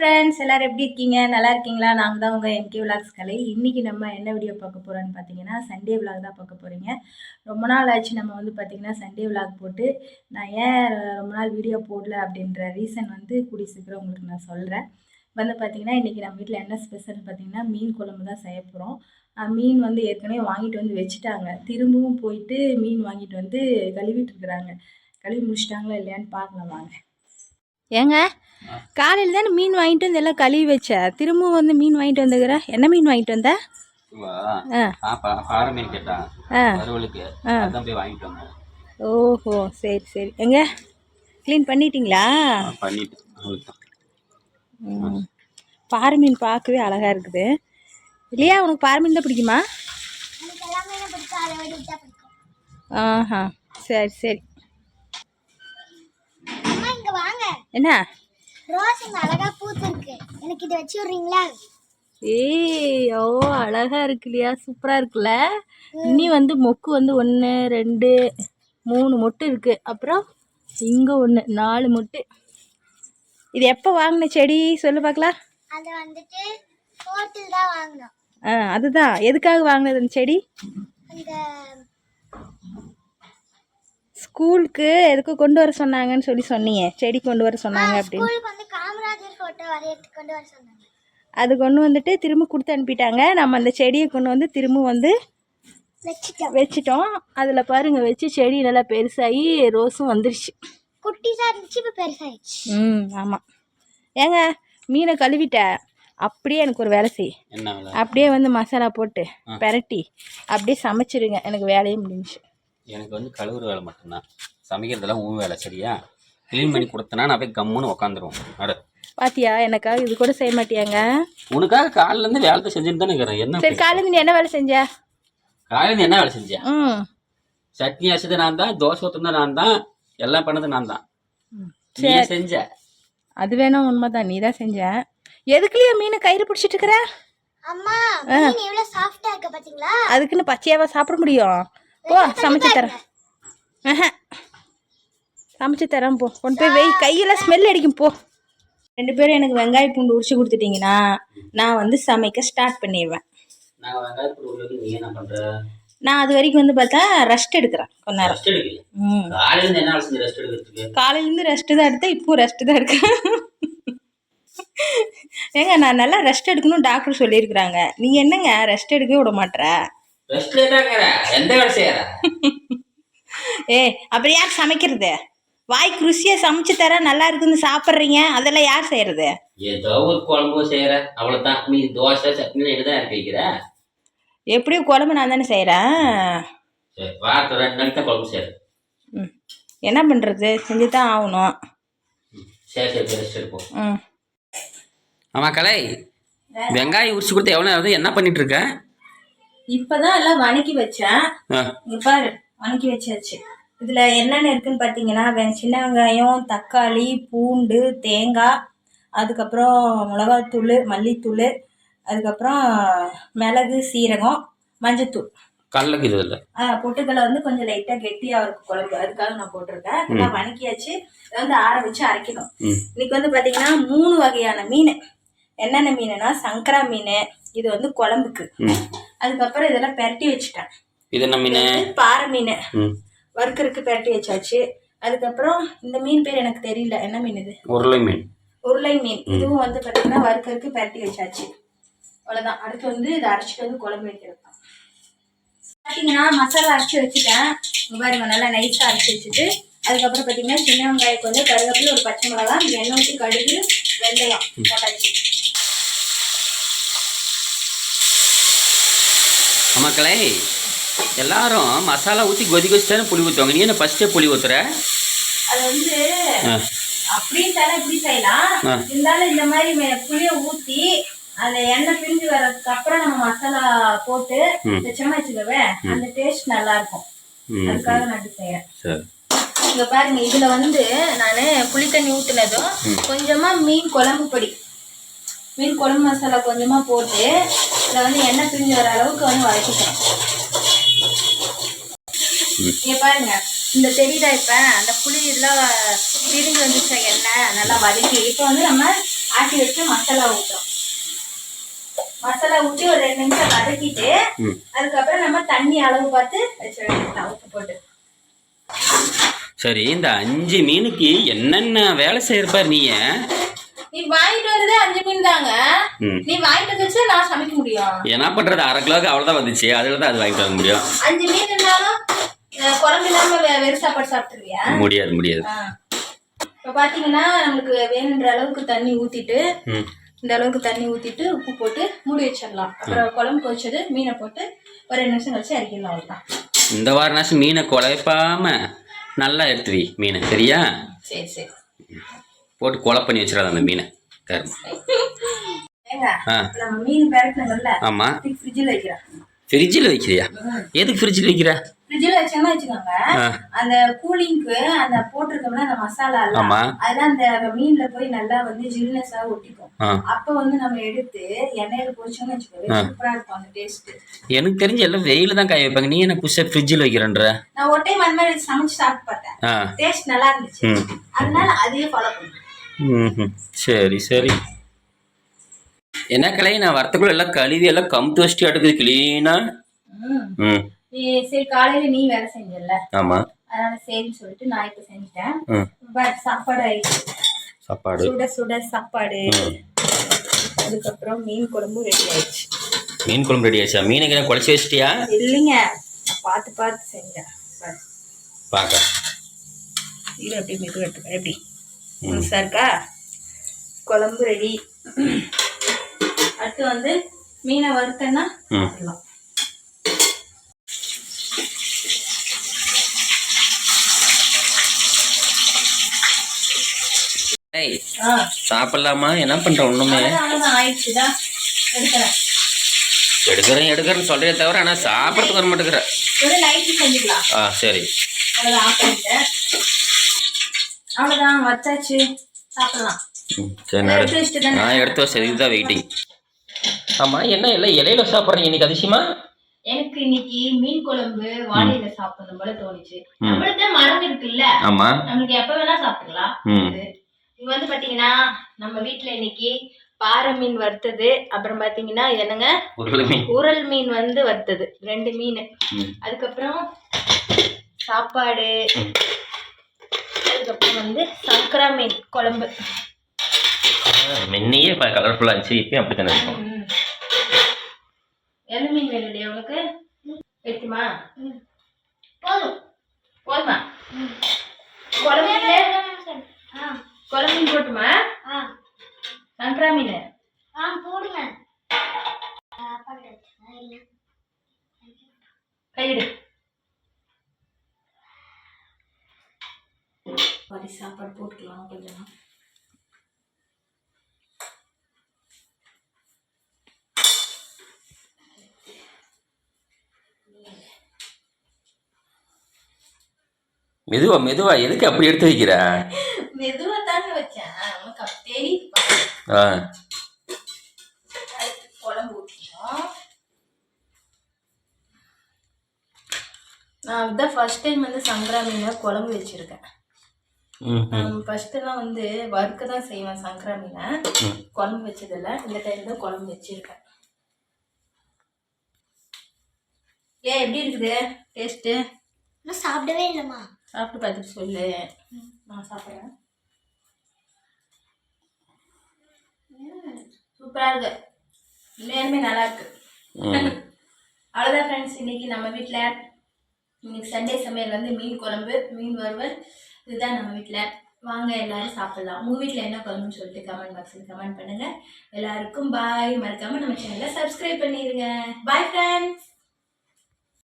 Friends எல்லோரும் எப்படி இருக்கீங்க? நல்லா இருக்கீங்களா? நாங்கள் தான் உங்கள் எம்கே விலாக்ஸ் கலை இன்றைக்கி நம்ம என்ன வீடியோ பார்க்க போகிறோன்னு பார்த்தீங்கன்னா சண்டே விலாக் தான் பார்க்க போகிறீங்க ரொம்ப நாள் ஆச்சு நம்ம வந்து பார்த்திங்கன்னா சண்டே விலாக் போட்டு. நான் ஏன் ரொம்ப நாள் வீடியோ போடல அப்படின்ற ரீசன் வந்து கூடி சீக்கிரம் உங்களுக்கு நான் சொல்கிறேன் வந்து பார்த்திங்கன்னா இன்றைக்கி நம்ம வீட்டில் என்ன ஸ்பெஷல்னு பார்த்தீங்கன்னா மீன் குழம்பு தான் செய்ய போகிறோம் மீன் வந்து ஏற்கனவே வாங்கிட்டு வந்து வச்சுட்டாங்க. திரும்பவும் போயிட்டு மீன் வாங்கிட்டு வந்து கழுவிட்டு இருக்கிறாங்க. கழுவி முடிச்சிட்டாங்களா இல்லையான்னு பார்க்கலாம் வாங்க. ஏங்க காலையில் தானே மீன் வாங்கிட்டு வந்து எல்லாம் கழுவி வச்ச? திரும்பவும் வந்து மீன் வாங்கிட்டு வந்துக்கிற? என்ன மீன் வாங்கிட்டு வந்த? ஓஹோ சரி சரி. எங்க? க்ளீன் பண்ணிட்டீங்களா. பாறை மீன் பார்க்கவே அழகாக இருக்குது. இல்லையா உனக்கு பாறை மீன் தான் பிடிக்குமா? ஆஹா சரி சரி. அம்மா இங்க வாங்க. என்ன? ரோஸ் இங்க அழகா பூத்திருக்கு. எனக்கு இதை வச்சு விடுறீங்களா? ஏய் ஓ அழகா இருக்கு இல்லையா? சூப்பராக இருக்குல்ல? இனி வந்து மொக்கு வந்து ஒன்று ரெண்டு மூணு மொட்டு இருக்கு. அப்புறம் இங்கே ஒன்று நாலு மொட்டு. இது எப்போ வாங்கின செடி? சொல்லு பார்க்கலாம். அது வந்துட்டு ஹோட்டல் தான் வாங்கினோம். ஆ அதுதான். எதுக்காக வாங்கினது அந்த செடி? அந்த ஸ்கூலுக்கு எதுக்கு கொண்டு வர சொன்னாங்கன்னு சொல்லி சொன்னீங்க. செடி கொண்டு வர சொன்னாங்க அப்படின்னு. வந்து காமராஜர் போட்டோ வரையறதுக்கு கொண்டு வர சொன்னாங்க. அது கொண்டு வந்துட்டு திரும்ப கொடுத்து அனுப்பிட்டாங்க. நம்ம அந்த செடியை கொண்டு வந்து திரும்ப வந்து வச்சுட்டோம். வச்சிட்டோம். அதில் பாருங்க வச்சு செடி நல்லா பெருசாகி ரோஸும் வந்துருச்சு. குட்டிஸா இருந்துச்சு இப்போ பெருசாயிடுச்சு. ம் ஆமாம் ஏங்க மீனை கழுவிட்ட? அப்படியே எனக்கு ஒரு வேலை செய். அப்படியே வந்து மசாலா போட்டு பெரட்டி அப்படியே சமைச்சிருங்க. எனக்கு வேலையே முடிஞ்சுச்சு. எனக்கு வந்து கழுவுற வேலை மட்டும்தான். சமைக்கிறதெல்லாம் உன் வேலை சரியா? க்ளீன் பண்ணி கொடுத்தனா நான் போய் கம்முன்னு உக்காந்துருவோம் அட. பாத்தியா எனக்காக இது கூட செய்ய மாட்டியாங்க? உனக்காக காலையில இருந்து வேலை செஞ்சுட்டு தானே இருக்கிறேன். என்ன சரி காலையில் நீ என்ன வேலை செஞ்ச? காலையில இருந்து என்ன வேலை செஞ்சியா ம். சட்னி அரைச்சது நான் தான் தோசை ஊற்றுனது நான் தான் எல்லாம் பண்ணது நான் தான். நீ செஞ்ச? அது வேணா உண்மைதான் நீ தான் செஞ்ச. எதுக்குலயே மீனை கயிறு பிடிச்சிட்டு இருக்கிற? அம்மா மீன் எவ்வளவு சாஃப்டா இருக்கு பாத்தீங்களா? அதுக்குன்னு பச்சையாவா சாப்பிட முடியும்? போ சமைச்சு தரேன். சமைச்சு தரேன் போ. கொண்டு போய் வெய் கையெல்லாம் ஸ்மெல் அடிக்கும் போ. ரெண்டு பேரும் எனக்கு வெங்காய பூண்டு உரிச்சு கொடுத்துட்டீங்கன்னா நான் வந்து சமைக்க ஸ்டார்ட் பண்ணிடுவேன். நான் அது வரைக்கும் வந்து பார்த்தா ரெஸ்ட் எடுக்கிறேன் கொஞ்ச நேரம். ரெஸ்ட் ரெஸ்ட் காலையிலேருந்து ரெஸ்ட்டு தான் எடுத்தேன் இப்போ ரெஸ்ட்டு தான் இருக்கேன் ஏங்க நான் நல்லா ரெஸ்ட் எடுக்கணும் டாக்டர் சொல்லியிருக்கிறாங்க. நீங்கள் என்னங்க ரெஸ்ட் எடுக்கவே விட ரெஸ்ட் எடுக்கிற எந்த ஏ அப்புறம் யார் சமைக்கிறது? வாய்க்கு ருசியாக சமைச்சு தர நல்லா இருக்குன்னு சாப்பிட்றீங்க? அதெல்லாம் யார் செய்கிறது ஏதோ ஒரு குழம்பு செய்யற. அவ்வளவுதான். நீ தோசை சட்னி இறக்கி வைக்கிற. எப்படியும் குழம்பு நான் தானே செய்கிறேன் சரி வாரத்தில் ரெண்டு நாளைக்கு தான் குழம்பு செய்யற ம். என்ன பண்ணுறது செஞ்சு தான் ஆகணும் சரி சரி ரெஸ்ட் எடுப்போம். ம். ஆமா கலை. வெங்காயம் உரிச்சு கொடுத்து எவ்வளோ ஆகுது? என்ன பண்ணிட்டு இருக்க? இப்போ தான் எல்லாம் வணக்கி வச்சேன். இங்க பாரு வணக்கி வச்சாச்சு. இதில் என்னென்ன இருக்குன்னு பார்த்தீங்கன்னா வெ- சின்ன வெங்காயம் தக்காளி பூண்டு தேங்காய் அதுக்கப்புறம் மிளகாத்தூள் மல்லித்தூள் அதுக்கப்புறம் மிளகு சீரகம் மஞ்சத்தூள். கடலைக்கு இது இல்லை. பொட்டுக்கடலை வந்து கொஞ்சம் லைட்டாக கெட்டியாக இருக்கும் குழம்பு. அதுக்காக நான் போட்டிருக்கேன். இதெல்லாம் வணக்கியாச்சு. இதை வந்து ஆற வச்சு அரைக்கணும். இன்னைக்கு வந்து பார்த்தீங்கன்னா மூணு வகையான மீன். என்னென்ன மீனுனா சங்கரா மீன். இது வந்து குழம்புக்கு. அதுக்கப்புறம் இதெல்லாம் பெரட்டி வச்சுட்டேன். இது என்ன மீன்? பாறை மீன். வறுக்கறதுக்கு பெரட்டி வச்சாச்சு. அதுக்கப்புறம் இந்த மீன் பேர் எனக்கு தெரியல. என்ன மீன் இது? உருளை மீன். உருளை மீன். இதுவும் வந்து பார்த்தீங்கன்னா வறுக்கறதுக்கு பெரட்டி வச்சாச்சு. அவ்வளோதான் அடுத்து வந்து இதை அரைச்சிட்டு வந்து குழம்பு வைக்கிறது தான் பார்த்தீங்கன்னா மசாலா அரைச்சி வச்சுட்டேன். பாருங்க நல்லா நைஸாக அரைச்சி வச்சுட்டு அதுக்கப்புறம் பார்த்தீங்கன்னா சின்ன வெங்காயம் கொஞ்சம் கருவேப்பிலை ஒரு பச்சை மிளகா எண்ணெய் ஊற்றி கடுகு வெந்தயம் போட்டாச்சு. கலை எல்லாரும் மசாலா ஊற்றி கொதி கொதிச்சானே புளி ஊற்றுவாங்க நீ என்ன ஃபஸ்ட்டே புளி ஊற்றுற அது வந்து ஆ. அப்படியும் தானே இப்படி செய்யலாம். இருந்தாலும் இந்த மாதிரி புளிய ஊத்தி அந்த எண்ணெய் பிரிஞ்சு வர்றதுக்கு அப்புறம் நம்ம மசாலா போட்டு. வச்சோம்னா வச்சுக்கவே அந்த டேஸ்ட் நல்லா இருக்கும் அதுக்காக நான் இப்படி செய்யறேன். இங்க பாருங்க இதுல வந்து நான் புளி தண்ணி ஊத்துனதும் கொஞ்சமா மீன் குழம்பு பொடி. மீன் குழம்பு மசாலா கொஞ்சமா போட்டு இதை வந்து எண்ணெய் பிரிஞ்சு வர அளவுக்கு வந்து வதக்கிக்கணும். இங்க பாருங்க இந்த தெரியுதா இப்ப? அந்த புளி இதெல்லாம் பிரிஞ்சு வந்துச்சா எண்ணெய் நல்லா வதக்கி இப்போ வந்து நம்ம ஆட்டி வச்சு மசாலா ஊற்றுறோம் மசாலா ஊற்றி ஒரு ரெண்டு நிமிஷம் வதக்கிட்டு அதுக்கப்புறம் நம்ம தண்ணி அளவு பார்த்து வச்சு உப்பு போட்டு. சரி இந்த அஞ்சு மீனுக்கு என்னென்ன வேலை செய்யறப்பார் நீ நீ வாங்கிட்டு வரதே அஞ்சு மீன் தாங்க. நீ வாங்கிட்டு வச்சு நான் சமைக்க முடியும். என்ன பண்றது அரை கிலோக்கு அவ்வளோதான் வந்துச்சு. அதில் தான் அது வாங்கிட்டு வர முடியும். அஞ்சு மீன் இருந்தாலும் குழம்பு இல்லாம வெறும் சாப்பாடு சாப்பிட்டுருவியா? முடியாது முடியாது. இப்ப பாத்தீங்கன்னா நம்மளுக்கு வேணுன்ற அளவுக்கு தண்ணி ஊத்திட்டு ம். இந்த அளவுக்கு தண்ணி ஊத்திட்டு உப்பு போட்டு மூடி வச்சிடலாம். அப்புறம் குழம்பு கொதிச்சது மீனை போட்டு ஒரு ரெண்டு நிமிஷம் கழிச்சு இறக்கிடலாம் அவ்வளோதான் இந்த வாரனாச்சும் மீனை குழப்பாம நல்லா எடுத்து வை மீனை சரியா? சரி சரி. போட்டு கொலை பண்ணி வச்சிடாத அந்த மீனை கரும. ஏங்க ஆ. இப்ப நம்ம மீன் பெரட்டணுங்கல்ல ஆமாம் ஃப்ரிட்ஜில் வைக்கிறியா? எதுக்கு ஃப்ரிட்ஜில் வைக்கிற? ஃப்ரிட்ஜில் வச்சோம்னா வச்சுக்கோங்க அந்த கூலிங்க்கு அந்த போட்டிருக்கோம்னா அந்த மசாலா அதெல்லாம் அந்த மீன்ல போய் நல்லா வந்து ஜில்னஸா ஒட்டிக்கும். அப்ப வந்து நம்ம எடுத்து எண்ணெயில பொரிச்சோம்னு வச்சுக்கோங்க சூப்பரா இருக்கும் அந்த டேஸ்ட் எனக்கு தெரிஞ்ச எல்லாம் வெயில தான் காய வைப்பாங்க. நீ என்ன புதுசாக ஃப்ரிட்ஜில் வைக்கிறன்ற? நான் ஒரு டைம் அந்த மாதிரி சமைச்சு சாப்பிட்டு பார்த்தேன். டேஸ்ட் நல்லா இருந்துச்சு. அதனால அதையே ஃபாலோ பண்ணுவேன் சரி சரி. என்ன கலை நான் வரத்துக்குள்ள எல்லாம் கழுவி எல்லாம் கமுத்து வச்சுட்டு அடுக்குது கிளீனாக ம். சரி காலையில நீ வேலை செஞ்சல ஆமாம் அதனால சரின்னு சொல்லிட்டு நான் இப்ப செஞ்சுட்டேன் பாரு, சாப்பாடு ஆயிடுச்சு சாப்பாடு சுட சுட சாப்பாடு அதுக்கப்புறம் மீன் குழம்பு ரெடி ஆயிடுச்சு மீன் குழம்பு ரெடி ஆச்சா மீனுக்கு என்ன குழச்சி வச்சிட்டியா இல்லைங்க பார்த்து பார்த்து செஞ்சேன் பாரு. பார்க்க இது அப்படியே மெது எடுத்துக்க எப்படி முழுசா இருக்கா குழம்பு ரெடி அடுத்து வந்து மீனை வறுத்தேன்னா ம் சாப்பிடலாம். என்ன பண்ற ஒண்ணுமே? எடுக்கிறேன். எடுக்கிறேன் எடுக்கிறேன்னு சொல்றே தவிர ஆனா சாப்பிடறதுக்கு வர மாட்டேங்கிற. ஒரு நைட்டு செஞ்சுக்கலாம். ஆ சரி. அவ்வளோதான் வச்சாச்சு. சாப்பிடலாம். சரி நான் எடுத்து வச்சது இதுதான் வெயிட்டிங் ஆமா என்ன எல்லாம் இலையில சாப்பிட்றீங்க இன்னைக்கு அதிசயமா? எனக்கு இன்னைக்கு மீன் குழம்பு வாழையில சாப்பிடணும் போல தோணுச்சு. நம்மளுக்கு மரம் இருக்குல்ல? ஆமா. நம்மளுக்கு எப்ப வேணா சாப்பிடலாம் இது வந்து பாத்தீங்கன்னா நம்ம வீட்ல இன்னைக்கு பாறை மீன் வறுத்தது. அப்புறம் பாத்தீங்கன்னா என்னங்க? உரல் மீன். வந்து வறுத்தது. ரெண்டு மீன். அதுக்கப்புறம் சாப்பாடு. அதுக்கப்புறம் வந்து சங்கரா மீன் குழம்பு. முன்னையே கலர்ஃபுல்லாக இருந்துச்சு. இப்பயும் அப்படி தானே இருக்கும். ம். என்ன மீன்? வேணும்டி உனக்கு வைக்குமா போதும் போதுமா குழம்பு போட்டுமா? ஆ. சங்கரா மீன். ஆ போடுங்க. கையிடு. சாப்பாடு போட்டுக்கலாம் கொஞ்சம். மெதுவா மெதுவா எதுக்கு அப்படி எடுத்து வைக்கிற? மெதுவா தாங்க வச்சேன். உனக்கு ஆ. குழம்பு ஊற்றிட்டோம் நான் இதுதான் ஃபர்ஸ்ட் டைம் வந்து சங்கரா மீனை குழம்பு வச்சிருக்கேன். ம் ம் ஃபர்ஸ்ட் எல்லாம் வந்து வறுக்க தான் செய்வேன் சங்கரா மீனை. குழம்பு வச்சதில்ல. இந்த டைம் தான் குழம்பு வச்சிருக்கேன். ஏன் எப்படி இருக்குது? டேஸ்ட்டு இன்னும் சாப்பிடவே இல்லைம்மா. சாப்பிட்டு பார்த்துட்டு சொல்லு. நான் சாப்பிட்றேன். சூப்பராக இருக்கு. உண்மையாலுமே நல்லா இருக்கு. அவ்வளோதான் ஃப்ரெண்ட்ஸ் இன்னைக்கு நம்ம வீட்டில் இன்னைக்கு சண்டே சமையல் வந்து மீன் குழம்பு மீன் வறுவல். இதுதான் நம்ம வீட்டில் வாங்க எல்லாரும் சாப்பிடலாம். உங்கள் வீட்டில் என்ன குழம்புன்னு சொல்லிட்டு கமெண்ட் பாக்ஸில் கமெண்ட் பண்ணுங்கள் எல்லாருக்கும் பாய் மறக்காமல் நம்ம சேனலை சப்ஸ்கிரைப் பண்ணிடுங்க பாய் ஃப்ரெண்ட்ஸ்